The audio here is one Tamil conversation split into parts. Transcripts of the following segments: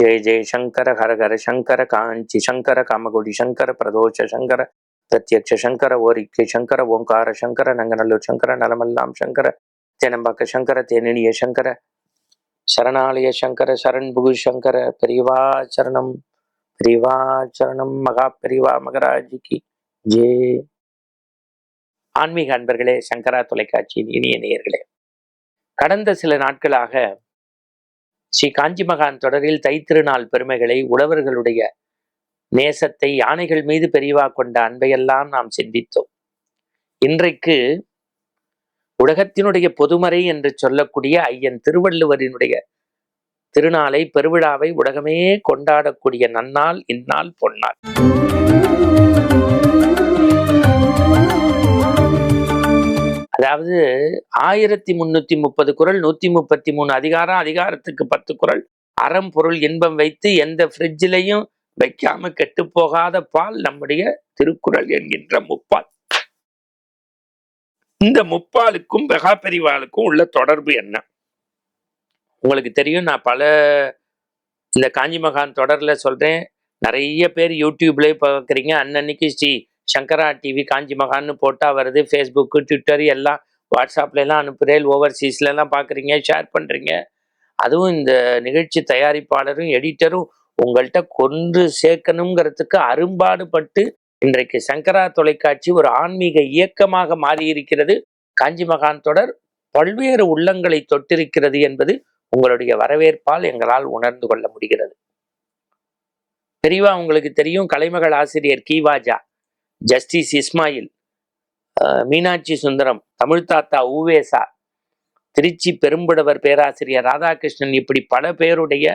ஜெய ஜெய சங்கர ஹரஹர சங்கர காஞ்சி சங்கர காமகுடி சங்கர பிரதோஷ சங்கர பிரத்யக்ஷ சங்கர ஓரிக்கை சங்கர ஓங்கார சங்கர நங்கநல்லூர் சங்கர நலமல்லாம் சங்கர ஜனம்பாக்க சங்கர தேனிய சங்கர சரணாலய சங்கர சரண்புகு சங்கர பெரியவா சரணம் பெரியவா சரணம் மகா பெரியவா மகராஜிக்கு ஜே ஆன்மீக அன்பர்களே சங்கரா தொலைக்காட்சியின் இனிய நேயர்களே கடந்த சில நாட்களாக ஸ்ரீ காஞ்சி மகான் தொடரில் தைத்திருநாள் பெருமைகளை உழவர்களுடைய நேசத்தை யானைகள் மீது பெரிவா கொண்ட அன்பையெல்லாம் நாம் சிந்தித்தோம். இன்றைக்கு உலகத்தினுடைய பொதுமறை என்று சொல்லக்கூடிய ஐயன் திருவள்ளுவரினுடைய திருநாளை பெருவிழாவை உலகமே கொண்டாடக்கூடிய நன்னாள் இந்நாள் பொன்னாள் அதாவது ஆயிரத்தி முன்னூத்தி முப்பது குரல் நூத்தி முப்பத்தி மூணு அதிகாரம் அதிகாரத்துக்கு பத்து குரல் அறம் பொருள் இன்பம் வைத்து எந்த ஃப்ரிட்ஜிலையும் வைக்காம கெட்டு போகாத பால் நம்முடைய திருக்குறள் என்கின்ற முப்பால். இந்த முப்பாலுக்கும் பெகாபெரிவாளுக்கும் உள்ள தொடர்பு என்ன? உங்களுக்கு தெரியும் நான் பல இந்த காஞ்சி மகான் தொடரில் சொல்றேன். நிறைய பேர் யூடியூப்லயே பார்க்குறீங்க. அன்னன்னைக்கு ஸ்ரீ சங்கரா டிவி காஞ்சி மகான்னு போட்டால் வருது. ஃபேஸ்புக்கு ட்விட்டர் எல்லாம் வாட்ஸ்அப்லாம் அனுப்புகிறேன் ஓவர்சீஸ்லலாம் பார்க்குறீங்க ஷேர் பண்ணுறீங்க அதுவும் இந்த நிகழ்ச்சி தயாரிப்பாளரும் எடிட்டரும் உங்கள்கிட்ட கொன்று சேர்க்கணுங்கிறதுக்கு அரும்பாடுபட்டு இன்றைக்கு சங்கரா தொலைக்காட்சி ஒரு ஆன்மீக இயக்கமாக மாறி இருக்கிறது காஞ்சி மகான் தொடர் பல்வேறு உள்ளங்களை தொட்டிருக்கிறது என்பது உங்களுடைய வரவேற்பால் எங்களால் உணர்ந்து கொள்ள முடிகிறது. பெரியவா உங்களுக்கு தெரியும் கலைமகள் ஆசிரியர் கீவாஜா ஜஸ்டிஸ் இஸ்மாயில் மீனாட்சி சுந்தரம் தமிழ் தாத்தா ஊவேசா திருச்சி பெரும்புடவர் பேராசிரியர் ராதாகிருஷ்ணன் இப்படி பல பேருடைய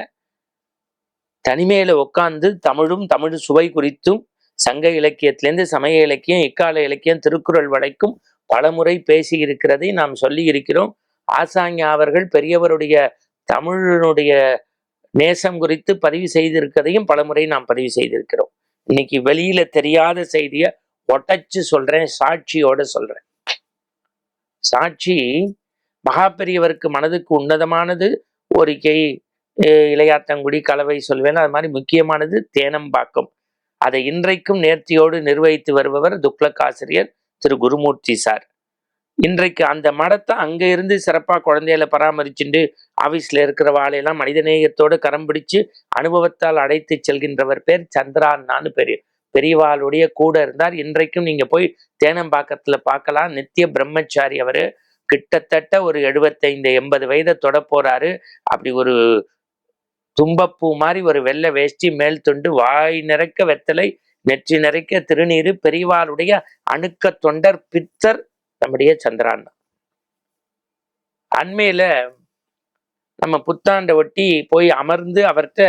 தனிமையில உட்கார்ந்து தமிழும் தமிழ் சுவை குறித்தும் சங்க இலக்கியத்திலேருந்து சமய இலக்கியம் இக்கால இலக்கியம் திருக்குறள் வரைக்கும் பலமுறை பேசி இருக்கிறதை நாம் சொல்லி இருக்கிறோம். ஆசாங்க அவர்கள் பெரியவருடைய தமிழனுடைய நேசம் குறித்து பதிவு செய்திருக்கிறதையும் பலமுறை நாம் பதிவு செய்திருக்கிறோம். இன்னைக்கு வெளியில தெரியாத செய்தியை ஒட்டச்சு சொல்றேன் சாட்சியோட சொல்றேன். சாட்சி மகாபெரியவருக்கு மனதுக்கு உன்னதமானது ஓரிக்கை இளையாத்தங்குடி கலவை சொல்வேன் அது மாதிரி முக்கியமானது தேனம்பாக்கம் அதை இன்றைக்கும் நேர்த்தியோடு நிர்வகித்து வருபவர் துக்ளக் ஆசிரியர் திரு குருமூர்த்தி சார். இன்றைக்கு அந்த மடத்தை அங்க இருந்து சிறப்பா குழந்தையில பராமரிச்சுட்டு ஆபீஸ்ல இருக்கிற வாழையெல்லாம் மனிதநேயத்தோடு கரம் பிடிச்சு அனுபவத்தால் அடைத்து செல்கின்றவர் பேர் சந்திரான்னான்னு பெரிய பெரியவாளுடைய கூட இருந்தார். இன்றைக்கும் நீங்க போய் தேனம்பாக்கத்துல பார்க்கலாம் நித்திய பிரம்மச்சாரி அவரு கிட்டத்தட்ட ஒரு எழுபத்தைந்து எண்பது வயதை தொட போறாரு. அப்படி ஒரு தும்பப்பூ மாதிரி ஒரு வெள்ளை வேஷ்டி மேல் துண்டு வாய் நிறைக்க வெத்தலை நெற்றி நிறைக்க திருநீரு பெரியவாளுடைய அணுக்க தொண்டர் பித்தர் நம்முடைய சந்திரான் அண்மையில நம்ம புத்தாண்டை ஒட்டி போய் அமர்ந்து அவர்கிட்ட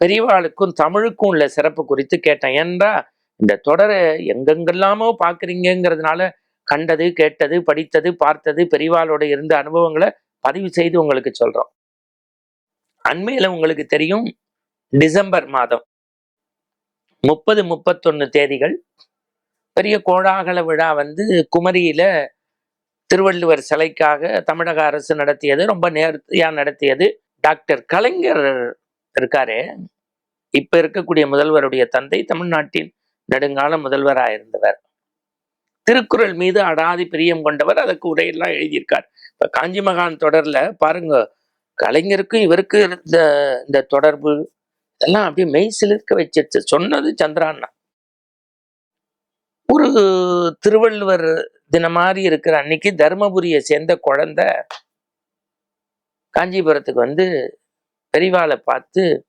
பெரியவாளுக்கும் தமிழுக்கும் உள்ள சிறப்பு குறித்து கேட்டேன். ஏன்றா இந்த தொடரை எங்கெங்கெல்லாமோ பார்க்குறீங்கிறதுனால கண்டது கேட்டது படித்தது பார்த்தது பெரியவாளோட இருந்த அனுபவங்களை பதிவு செய்து உங்களுக்கு சொல்கிறோம் அண்மையில் உங்களுக்கு தெரியும் டிசம்பர் மாதம் முப்பது முப்பத்தொன்று தேதிகள் பெரிய கோடாகல விழா வந்து குமரியில் திருவள்ளுவர் சிலைக்காக தமிழக அரசு நடத்தியது ரொம்ப நேர்த்தியாக நடத்தியது. டாக்டர் கலைஞர் இருக்காரு. இப்ப இருக்கக்கூடிய முதல்வருடைய தந்தை தமிழ்நாட்டின் நெடுங்கால முதல்வராக இருந்தவர் திருக்குறள் மீது அடாதி பிரியம் கொண்டவர் அதுக்கு உரையெல்லாம் எழுதியிருக்கார். இப்ப காஞ்சி மகான் தொடர்ல பாருங்க கலைஞருக்கும் இவருக்கு இருந்த இந்த தொடர்பு இதெல்லாம் அப்படியே மெய் சிலிர்க்க வச்சிருச்சு. சொன்னது சந்திராண்ணா ஒரு திருவள்ளுவர் தினம் மாதிரி இருக்கிற அன்னைக்கு தருமபுரியை சேர்ந்த குழந்தை காஞ்சிபுரத்துக்கு வந்து பெரிவாளை பார்த்து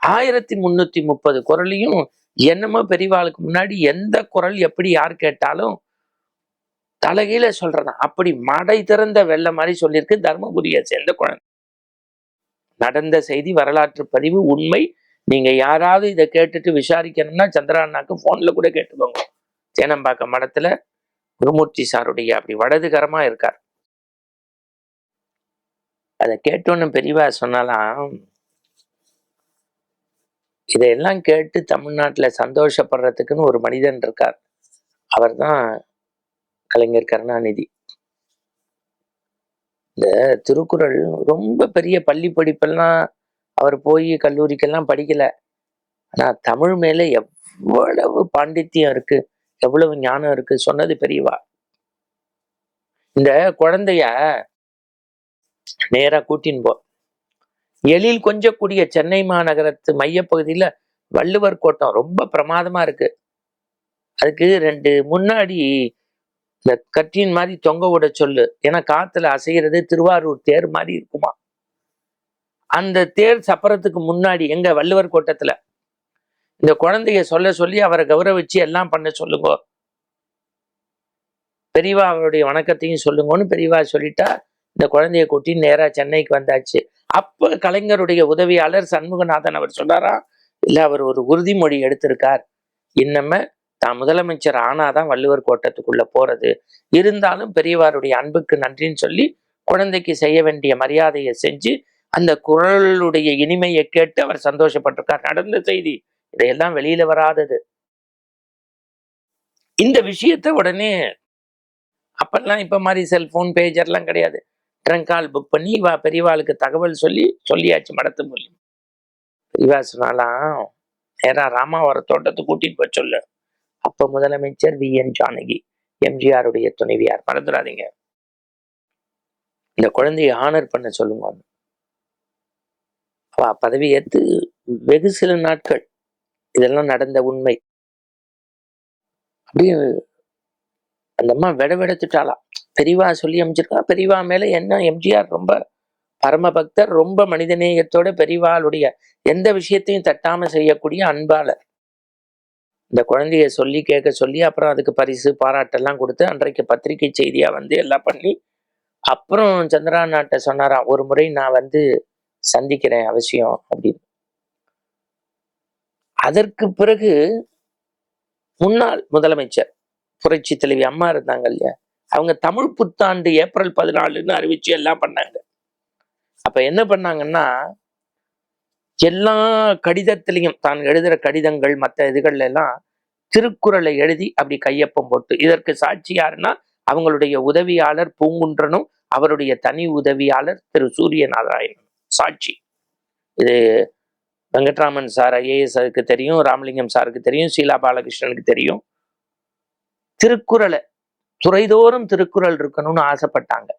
ஆயிரத்தி முன்னூத்தி முப்பது குரலையும் என்னமோ பெரிவாளுக்கு முன்னாடி எந்த குரல் எப்படி யார் கேட்டாலும் தலைகீழ சொல்றதான் அப்படி மடை திறந்த வெள்ள மாதிரி சொல்லியிருக்கு தர்மபுரியை சேர்ந்த குழந்தை. நடந்த செய்தி வரலாற்று பதிவு உண்மை. நீங்க யாராவது இதை கேட்டுட்டு விசாரிக்கணும்னா சந்திராண்ணாக்கு போன்ல கூட கேட்டுக்கோங்க. சேனம்பாக்கம் மடத்துல குருமூர்த்தி சாருடைய அப்படி வடதுகரமா இருக்கார். அதை கேட்டோன்னு பெரியவா சொன்னாலாம் இதையெல்லாம் கேட்டு தமிழ்நாட்டில் சந்தோஷப்படுறதுக்குன்னு ஒரு மனிதன் இருக்கார். அவர்தான் கலைஞர் கருணாநிதி. இந்த திருக்குறள் ரொம்ப பெரிய பள்ளி படிப்பெல்லாம் அவர் போய் கல்லூரிக்கெல்லாம் படிக்கல. ஆனால் தமிழ் மேலே எவ்வளவு பாண்டித்தியம் இருக்கு எவ்வளவு ஞானம் இருக்கு சொன்னது பெரியவா. இந்த குழந்தைய நேரா கூட்டின்னு போ. எழில் கொஞ்சக்கூடிய சென்னை மாநகரத்து மையப்பகுதியில் வள்ளுவர் கோட்டம் ரொம்ப பிரமாதமா இருக்கு. அதுக்கு ரெண்டு முன்னாடி இந்த கட்டின் மாதிரி தொங்க விட சொல்லு. ஏன்னா காத்துல அசைகிறது திருவாரூர் தேர் மாதிரி இருக்குமா? அந்த தேர் சப்பரத்துக்கு முன்னாடி எங்க வள்ளுவர் கோட்டத்துல? இந்த குழந்தைய சொல்ல சொல்லி அவரை கௌரவிச்சு எல்லாம் பண்ண சொல்லுங்க. பெரியவா அவருடைய வணக்கத்தையும் சொல்லுங்கன்னு பெரியவா சொல்லிட்டா இந்த குழந்தைய கூட்டி நேரா சென்னைக்கு வந்தாச்சு. அப்போ கலைஞருடைய உதவியாளர் சண்முகநாதன் அவர் சொன்னாரா இல்லை அவர் ஒரு உறுதிமொழி எடுத்திருக்கார். இன்னமே தான் முதலமைச்சர் ஆனாதான் வள்ளுவர் கோட்டத்துக்குள்ள போறது. இருந்தாலும் பெரியவாருடைய அன்புக்கு நன்றின்னு சொல்லி குழந்தைக்கு செய்ய வேண்டிய மரியாதையை செஞ்சு அந்த குரலுடைய இனிமையை கேட்டு அவர் சந்தோஷப்பட்டிருக்கார். நடந்த செய்தி இதையெல்லாம் வெளியில வராதது. இந்த விஷயத்த உடனே அப்பெல்லாம் இப்ப மாதிரி செல்போன் பேஜர்லாம் கிடையாது. ட்ரங்க் கால் புக் பண்ணி வா பெரியவாளுக்கு தகவல் சொல்லி சொல்லியாச்சு மடத்து மூலியம் பெரியவா சொன்னாலாம் நேராக ராமாவர தோட்டத்தை கூட்டிட்டு போய் சொல்லு. அப்போ முதலமைச்சர் வி. என். ஜானகி எம்ஜிஆருடைய துணைவியார். மறந்துடாதீங்க. இந்த குழந்தையை ஆனர் பண்ண சொல்லுங்க அவ பதவி ஏற்று வெகு சில நாட்கள் இதெல்லாம் நடந்த உண்மை. அப்படியே அந்த அம்மா விட விடத்துட்டாளா பெரிவா சொல்லி அமைச்சிருக்கா. பெரிவா மேலே என்ன? எம்ஜிஆர் ரொம்ப பரம பக்தர் ரொம்ப மனிதநேயத்தோட பெரிவாளுடைய எந்த விஷயத்தையும் தட்டாம செய்யக்கூடிய அன்பாளர். இந்த குழந்தைய சொல்லி கேட்க சொல்லி அப்புறம் அதுக்கு பரிசு பாராட்டெல்லாம் கொடுத்து அன்றைக்கு பத்திரிகை செய்தியா வந்து எல்லாம் பண்ணி அப்புறம் சந்திரா நாட்டை சொன்னாராம் ஒரு முறை நான் வந்து சந்திக்கிறேன் அவசியம் அப்படின்னு. அதற்கு பிறகு முன்னாள் முதலமைச்சர் புரட்சி தலைவி அம்மா இருந்தாங்க இல்லையா? அவங்க தமிழ் புத்தாண்டு ஏப்ரல் பதினாலுன்னு அறிவிச்சு எல்லாம் பண்ணாங்க. அப்ப என்ன பண்ணாங்கன்னா எல்லா கடிதத்திலையும் தான் எழுதுகிற கடிதங்கள் மற்ற இதுகள்ல எல்லாம் திருக்குறளை எழுதி அப்படி கையொப்பம் போட்டு இதற்கு சாட்சி யாருன்னா அவங்களுடைய உதவியாளர் பூங்குன்றனும் அவருடைய தனி உதவியாளர் திரு சூரிய நாராயணன் சாட்சி. இது வெங்கட்ராமன் சார் ஐஏஎஸ்க்கு தெரியும் ராமலிங்கம் சாருக்கு தெரியும் சீலா பாலகிருஷ்ணனுக்கு தெரியும். திருக்குறளை துறைதோறும் திருக்குறள் இருக்கணும்னு ஆசைப்பட்டாங்க.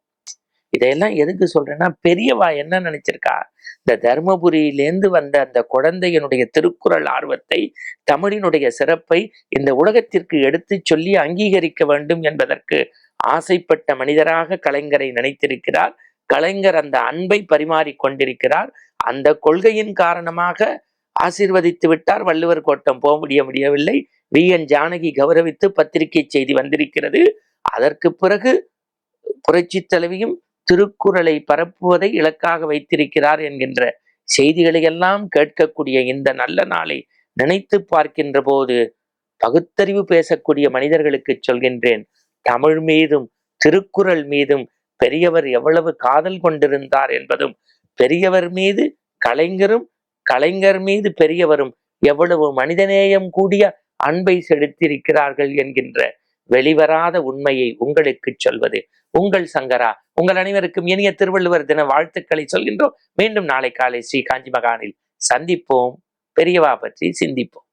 இதையெல்லாம் எதுக்கு சொல்றேன்னா பெரியவா என்ன நினைச்சிருக்கா? இந்த தர்மபுரியிலேருந்து வந்த அந்த குழந்தையினுடைய திருக்குறள் ஆர்வத்தை தமிழினுடைய சிறப்பை இந்த உலகத்திற்கு எடுத்து சொல்லி அங்கீகரிக்க வேண்டும் என்பதற்கு ஆசைப்பட்ட மனிதராக கலைஞரை நினைத்திருக்கிறார். கலைஞர் அந்த அன்பை பரிமாறிக் கொண்டிருக்கிறார். அந்த கொள்கையின் காரணமாக ஆசீர்வதித்து விட்டார். வள்ளுவர் கோட்டம் போக முடிய முடியவில்லை. வி. என். ஜானகி கௌரவித்து பத்திரிகை செய்தி வந்திருக்கிறது. அதற்கு பிறகு புரட்சி தலைவியும் திருக்குறளை பரப்புவதை இலக்காக வைத்திருக்கிறார் என்கின்ற செய்திகளை எல்லாம் கேட்கக்கூடிய இந்த நல்ல நாளை நினைத்து பார்க்கின்ற போது பகுத்தறிவு பேசக்கூடிய மனிதர்களுக்கு சொல்கின்றேன் தமிழ் மீதும் திருக்குறள் மீதும் பெரியவர் எவ்வளவு காதல் கொண்டிருந்தார் என்பதும் பெரியவர் மீது கலைஞரும் கலைஞர் மீது பெரியவரும் எவ்வளவு மனிதநேயம் கூடிய அன்பை செலுத்தியிருக்கிறார்கள் என்கின்ற வெளிவராத உண்மையை உங்களுக்கு சொல்வது. உங்கள் சங்கரா உங்கள் அனைவருக்கும் இனிய திருவள்ளுவர் தின வாழ்த்துக்களை சொல்கின்றோம். மீண்டும் நாளை காலை ஸ்ரீ காஞ்சி மகானில் சந்திப்போம். பெரியவா பற்றி சிந்திப்போம்.